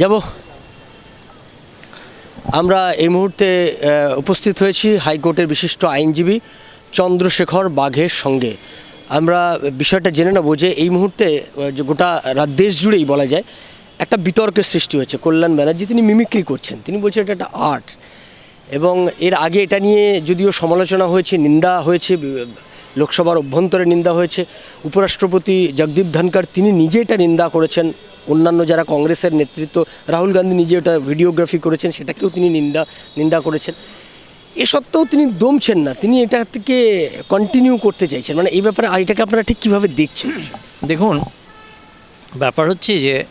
যাব। আমরা এই মুহূর্তে উপস্থিত হয়েছি হাইকোর্টের বিশিষ্ট আইনজীবী চন্দ্রশেখর বাঘের সঙ্গে। আমরা বিষয়টা জেনে নেব যে এই মুহূর্তে গোটা দেশ জুড়েই বলা যায়, একটা বিতর্কের সৃষ্টি হয়েছে। কল্যাণ ব্যানার্জি, তিনি মিমিক্রি করছেন। তিনি বলছেন এটা একটা আর্ট এবং এর আগে এটা নিয়ে যদিও সমালোচনা হয়েছে, নিন্দা হয়েছে লোকসভার অভ্যন্তরে নিন্দা হয়েছে। উপরাষ্ট্রপতি জগদীপ ধনকর তিনি নিজে এটা নিন্দা করেছেন। অন্যান্য যারা কংগ্রেসের নেতৃত্ব, রাহুল গান্ধী নিজে এটা ভিডিওগ্রাফি করেছেন, সেটাকেও তিনি নিন্দা নিন্দা করেছেন। এ সত্ত্বেও তিনি দমছেন না, তিনি এটা থেকে কন্টিনিউ করতে চাইছেন। মানে এই ব্যাপারে এটাকে আপনারা ঠিক কীভাবে দেখছেন? দেখুন, ব্যাপার হচ্ছে যে,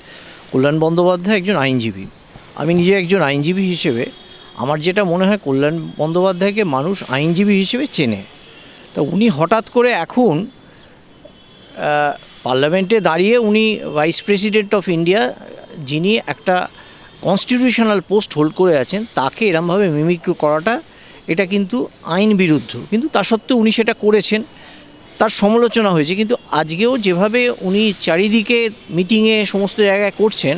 কল্যাণ বন্দ্যোপাধ্যায় একজন আইনজীবী। আমি নিজে একজন আইনজীবী হিসেবে, আমার যেটা মনে হয়, কল্যাণ বন্দ্যোপাধ্যায়কে মানুষ আইনজীবী হিসেবে চেনে। তা উনি হঠাৎ করে এখন পার্লামেন্টে দাঁড়িয়ে উনি ভাইস প্রেসিডেন্ট অফ ইন্ডিয়া, যিনি একটা কনস্টিটিউশনাল পোস্ট হোল্ড করে আছেন, তাকে এরমভাবে মিমিক্রি করাটা, এটা কিন্তু আইন বিরুদ্ধ। কিন্তু তা সত্ত্বেও উনি সেটা করেছেন, তার সমালোচনা হয়েছে। কিন্তু আজকেও যেভাবে উনি চারিদিকে মিটিংয়ে সমস্ত জায়গায় করছেন,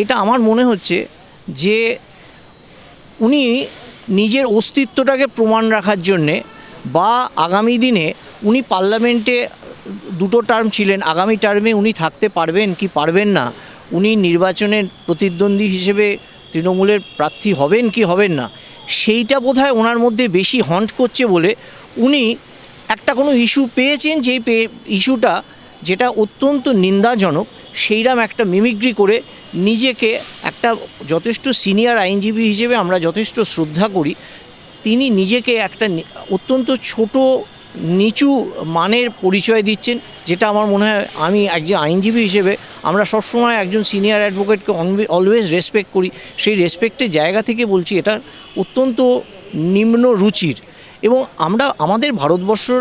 এটা আমার মনে হচ্ছে যে উনি নিজের অস্তিত্বটাকে প্রমাণ রাখার জন্যে বা আগামী দিনে উনি পার্লামেন্টে দুটো টার্ম ছিলেন, আগামী টার্মে উনি থাকতে পারবেন কি পারবেন না, উনি নির্বাচনের প্রতিদ্বন্দ্বী হিসেবে তৃণমূলের প্রার্থী হবেন কি হবেন না, সেইটা বোধহয় ওনার মধ্যে বেশি হন্ট করছে বলে উনি একটা কোনো ইস্যু পেয়েছেন যেই পে, ইস্যুটা যেটা অত্যন্ত নিন্দাজনক, সেইরাম একটা মিমিক্রি করে নিজেকে একটা যথেষ্ট সিনিয়র আইনজীবী হিসেবে আমরা যথেষ্ট শ্রদ্ধা করি তিনি নিজেকে একটা অত্যন্ত ছোট, নিচু মানের পরিচয় দিচ্ছেন, যেটা আমার মনে হয় আমি একজন আইনজীবী হিসেবে আমরা সবসময় একজন সিনিয়র অ্যাডভোকেটকে অলওয়েজ রেসপেক্ট করি। সেই রেসপেক্টের জায়গা থেকে বলছি, এটা অত্যন্ত নিম্ন রুচির। এবং আমরা, আমাদের ভারতবর্ষর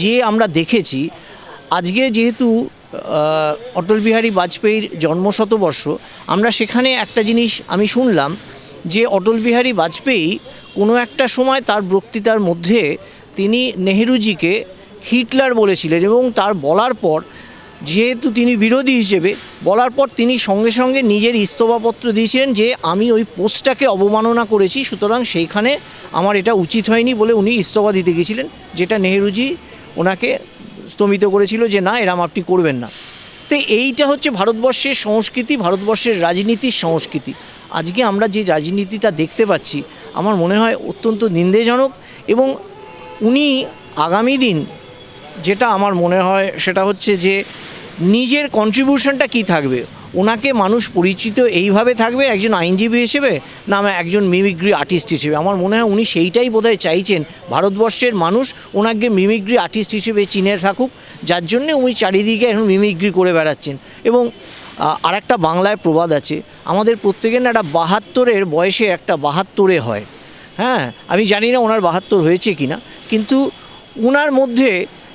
যে আমরা দেখেছি, আজকে যেহেতু অটল বিহারী বাজপেয়ীর জন্মশতবর্ষ, আমরা সেখানে একটা জিনিস আমি শুনলাম যে অটল বিহারী বাজপেয়ী কোনো একটা সময় তার বক্তৃতার মধ্যে তিনি নেহেরুজিকে হিটলার বলেছিলেন এবং তার বলার পর, যেহেতু তিনি বিরোধী হিসেবে, বলার পর তিনি সঙ্গে সঙ্গে নিজের ইস্তফাপত্র দিয়েছিলেন যে আমি ওই পোস্টটাকে অবমাননা করেছি, সুতরাং সেইখানে আমার এটা উচিত হয়নি বলে উনি ইস্তফা দিতে গেছিলেন, যেটা নেহেরুজি ওনাকে স্তমিত করেছিল যে না এরম আপনি করবেন না। তো এইটা হচ্ছে ভারতবর্ষের সংস্কৃতি, ভারতবর্ষের রাজনীতির সংস্কৃতি। আজকে আমরা যে রাজনীতিটা দেখতে পাচ্ছি, আমার মনে হয় অত্যন্ত নিন্দেজনক এবং উনি আগামী দিন যেটা আমার মনে হয় সেটা হচ্ছে যে নিজের কন্ট্রিবিউশনটা কি থাকবে? ওনাকে মানুষ পরিচিত এইভাবে থাকবে, একজন আইনজীবী হিসেবে না একজন মিমিক্রি আর্টিস্ট হিসেবে? আমার মনে হয় উনি সেইটাই বোধহয় চাইছেন। ভারতবর্ষের মানুষ ওনাকে মিমিক্রি আর্টিস্ট হিসেবে চিনে থাকুক, যার জন্যে উনি চারিদিকে এখন মিমিক্রি করে বেড়াচ্ছেন। এবং আর একটা বাংলায় প্রবাদ আছে। আমাদের প্রত্যেকের না একটা বাহাত্তরের বয়সে একটা বাহাত্তরে হয়। হ্যাঁ আমি জানি না ওনার বাহাত্তর হয়েছে কি না কিন্তু ওনার মধ্যে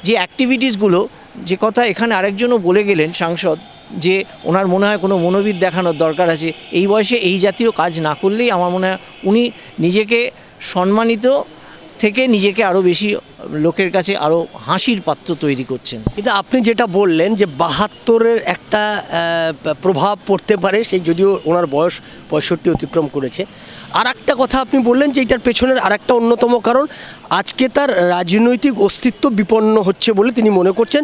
যে অ্যাক্টিভিটিসগুলো যে কথা এখানে আরেকজনও বলে গেলেন সাংসদ, যে ওনার মনে হয় কোনো মনোবিদ দেখানোর দরকার আছে, এই বয়সে এই জাতীয় কাজ না করলেই আমার মনে হয় উনি নিজেকে সম্মানিত থেকে নিজেকে আরও বেশি লোকের কাছে আরও হাসির পাত্র তৈরি করছেন। কিন্তু আপনি যেটা বললেন যে বাহাত্তরের একটা প্রভাব পড়তে পারে, সেই যদিও ওনার বয়স পঁয়ষট্টি অতিক্রম করেছে। আর একটা কথা আপনি বললেন যে এটার পেছনের আর একটা অন্যতম কারণ, আজকে তার রাজনৈতিক অস্তিত্ব বিপন্ন হচ্ছে বলে তিনি মনে করছেন।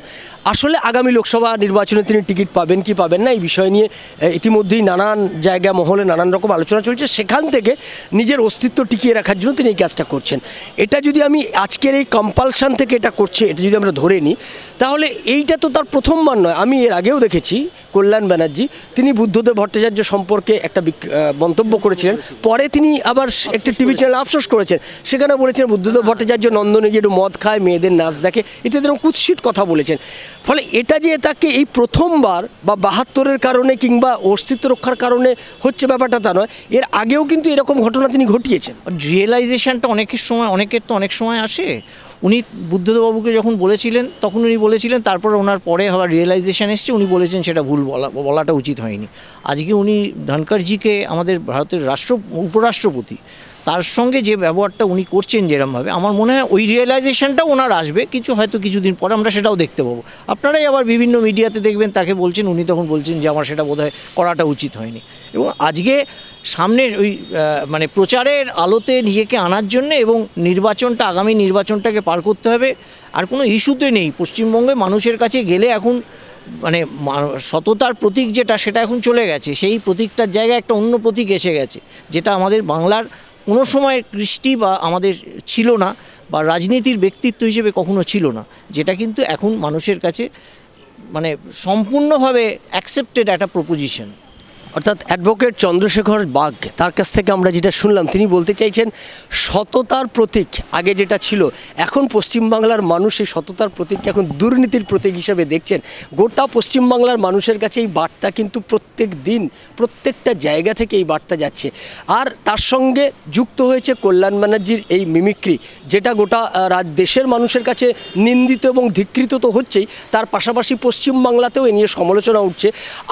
আসলে আগামী লোকসভা নির্বাচনে তিনি টিকিট পাবেন কি পাবেন না, এই বিষয় নিয়ে ইতিমধ্যেই নানান জায়গা, মহলে নানান রকম আলোচনা চলছে। সেখান থেকে নিজের অস্তিত্ব টিকিয়ে রাখার জন্য তিনি এই কাজটা করছেন। এটা যদি আমি আজকের এই কম্পালশন থেকে এটা করছে এটা যদি আমরা ধরে নিই তাহলে এইটা তো তার প্রথমবার নয়। আমি এর আগেও দেখেছি কল্যাণ ব্যানার্জি তিনি বুদ্ধদেব ভট্টাচার্য সম্পর্কে একটা মন্তব্য করেছিলেন। পরে তিনি আবার একটি টিভি চ্যানেল আফসোস করেছেন। সেখানে বলেছেন বুদ্ধদেব ভট্টাচার্য নন্দনে গিয়ে একটু মদ খায় মেয়েদের নাচ দেখে ইত্যাদি এরকম কুৎসিত কথা বলেছেন। ফলে এটা যে তাকে এই প্রথমবার বা বাহাত্তরের কারণে কিংবা অস্তিত্ব রক্ষার কারণে হচ্ছে ব্যাপারটা তা নয় এর আগেও কিন্তু এরকম ঘটনা তিনি ঘটিয়েছেন। রিয়েলাইজেশনটা অনেকের সময় অনেকের তো অনেক সময় আসে। উনি বুদ্ধদেববাবুকে যখন বলেছিলেন, তখন উনি বলেছিলেন, তারপর ওনার পরে আবার রিয়েলাইজেশন এসছে, উনি বলেছেন সেটা ভুল বলা, বলাটা উচিত হয়নি। আজকে উনি ধনকরজিকে আমাদের ভারতের রাষ্ট্র, উপরাষ্ট্রপতি তার সঙ্গে যে ব্যবহারটা উনি করছেন যেরমভাবে, আমার মনে হয় ওই রিয়েলাইজেশনটাও ওনার আসবে, কিছু হয়তো কিছুদিন পরে আমরা সেটাও দেখতে পাবো। আপনারাই আবার বিভিন্ন মিডিয়াতে দেখবেন, তাকে বলছেন, উনি তখন বলছেন যে আমার সেটা বোধহয় করাটা উচিত হয়নি। এবং আজকে সামনের ওই মানে প্রচারের আলোতে নিজেকে আনার জন্য এবং নির্বাচনটা, আগামী নির্বাচনটাকে পার করতে হবে, আর কোনো ইস্যুতে নেই। পশ্চিমবঙ্গে মানুষের কাছে গেলে এখন মানে সততার প্রতীক যেটা, সেটা এখন চলে গেছে। সেই প্রতীকটার জায়গায় একটা অন্য প্রতীক এসে গেছে, যেটা আমাদের বাংলার কোনো সময় কৃষ্টি বা আমাদের ছিল না বা রাজনীতির ব্যক্তিত্ব হিসেবে কখনো ছিল না, যেটা কিন্তু এখন মানুষের কাছে মানে সম্পূর্ণভাবে অ্যাকসেপ্টেড একটা প্রপোজিশন অর্থাৎ অ্যাডভোকেট চন্দ্রশেখর বাগ তার কাছ থেকে আমরা যেটা শুনলাম, তিনি বলতে চাইছেন সততার প্রতীক আগে যেটা ছিল, এখন পশ্চিমবাংলার মানুষ এই সততার প্রতীককে এখন দুর্নীতির প্রতীক হিসেবে দেখছেন। গোটা পশ্চিমবাংলার মানুষের কাছে এই বার্তা কিন্তু প্রত্যেক দিন, প্রত্যেকটা জায়গা থেকে এই বার্তা যাচ্ছে। আর তার সঙ্গে যুক্ত হয়েছে কল্যাণ ব্যানার্জির এই মিমিক্রি, যেটা গোটা রাজ, দেশের মানুষের কাছে নিন্দিত এবং ধিকৃত তো হচ্ছেই, তার পাশাপাশি পশ্চিমবাংলাতেও এ নিয়ে সমালোচনা উঠছে।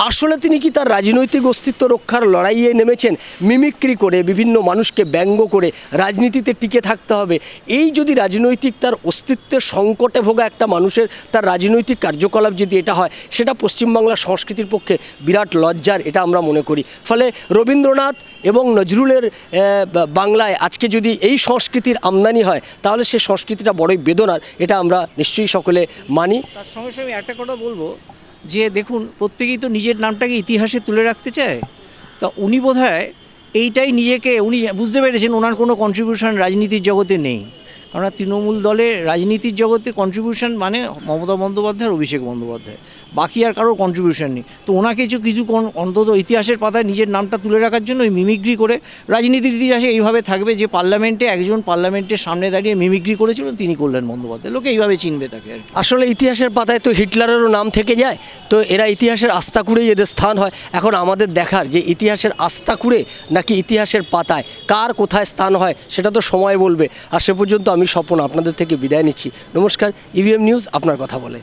আসলে তিনি কি তার রাজনৈতিক অস্তিত্ব রক্ষার লড়াইয়ে নেমেছেন মিমিক্রি করে বিভিন্ন মানুষকে ব্যঙ্গ করে রাজনীতিতে টিকে থাকতে হবে। এই যদি রাজনৈতিক তার অস্তিত্বের সংকটে ভোগা একটা মানুষের তার রাজনৈতিক কার্যকলাপ যদি এটা হয়, সেটা পশ্চিমবাংলার সংস্কৃতির পক্ষে বিরাট লজ্জার, এটা আমরা মনে করি। ফলে রবীন্দ্রনাথ এবং নজরুলের বাংলায় আজকে যদি এই সংস্কৃতির আমদানি হয়, তাহলে সে সংস্কৃতিটা বড়ই বেদনার, এটা আমরা নিশ্চয়ই সকলে মানি। তার সঙ্গে সঙ্গে একটা কথা বলব যে দেখুন, প্রত্যেকেই তো নিজের নামটাকে ইতিহাসে তুলে রাখতে চায়। তা উনি বোধ এইটাই নিজেকে, উনি বুঝতে পেরেছেন ওনার কোনো কন্ট্রিবিউশন রাজনীতির জগতে নেই। কারণ তৃণমূল দলে রাজনীতির জগতে কন্ট্রিবিউশন মানে মমতা বন্দ্যোপাধ্যায় আর অভিষেক বন্দ্যোপাধ্যায়। বাকি আর কারোর কন্ট্রিবিউশন নেই। তো ওনাকে কিছু কিছু অন্তত ইতিহাসের পাতায় নিজের নামটা তুলে রাখার জন্য ওই মিমিক্রি করে রাজনীতির ইতিহাসে এইভাবে থাকবে যে পার্লামেন্টে একজন পার্লামেন্টের সামনে দাঁড়িয়ে মিমিক্রি করেছিলেন তিনি কল্যাণ বন্দ্যোপাধ্যায়। লোকে এইভাবে চিনবে তাকে আর আসলে ইতিহাসের পাতায় তো হিটলারেরও নাম থেকে যায়, তো এরা ইতিহাসের আস্থা কুড়েই এদের স্থান হয়। এখন আমাদের দেখার যে ইতিহাসের আস্থা কুড়ে নাকি ইতিহাসের পাতায় কার কোথায় স্থান হয়, সেটা তো সময় বলবে। আর সে পর্যন্ত আমি স্বপন আপনাদের থেকে বিদায় নিচ্ছি। নমস্কার ইভিএম নিউজ আপনার কথা বলে।